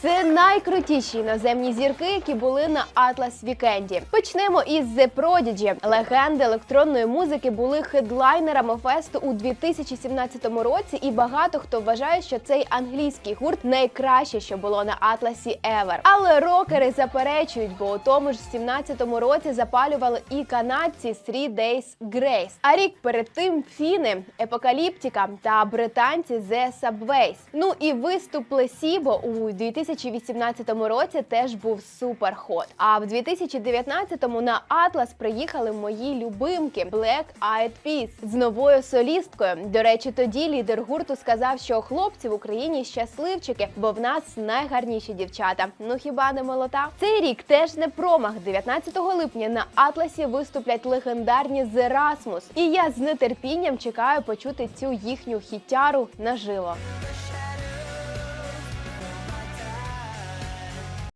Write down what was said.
Це найкрутіші іноземні зірки, які були на Atlas Вікенді. Почнемо із The Prodigy. Легенди електронної музики були хедлайнерами фесту у 2017 році, і багато хто вважає, що цей англійський гурт найкраще, що було на Атласі Ever. Але рокери заперечують, бо у тому ж 17-му році запалювали і канадці Three Days Grace. А рік перед тим фіни, Епокаліптика та британці The Subways. Ну і виступ Плесібо у 2018 році теж був супер хот. А в 2019-му на Атлас приїхали мої любимки Black Eyed Peas з новою солісткою. До речі, тоді лідер гурту сказав, що хлопці в Україні щасливчики, бо в нас найгарніші дівчата. Ну хіба не молота? Цей рік теж не промах. 19 липня на Атласі виступлять легендарні The Rasmus. І я з нетерпінням чекаю почути цю їхню хітяру наживо.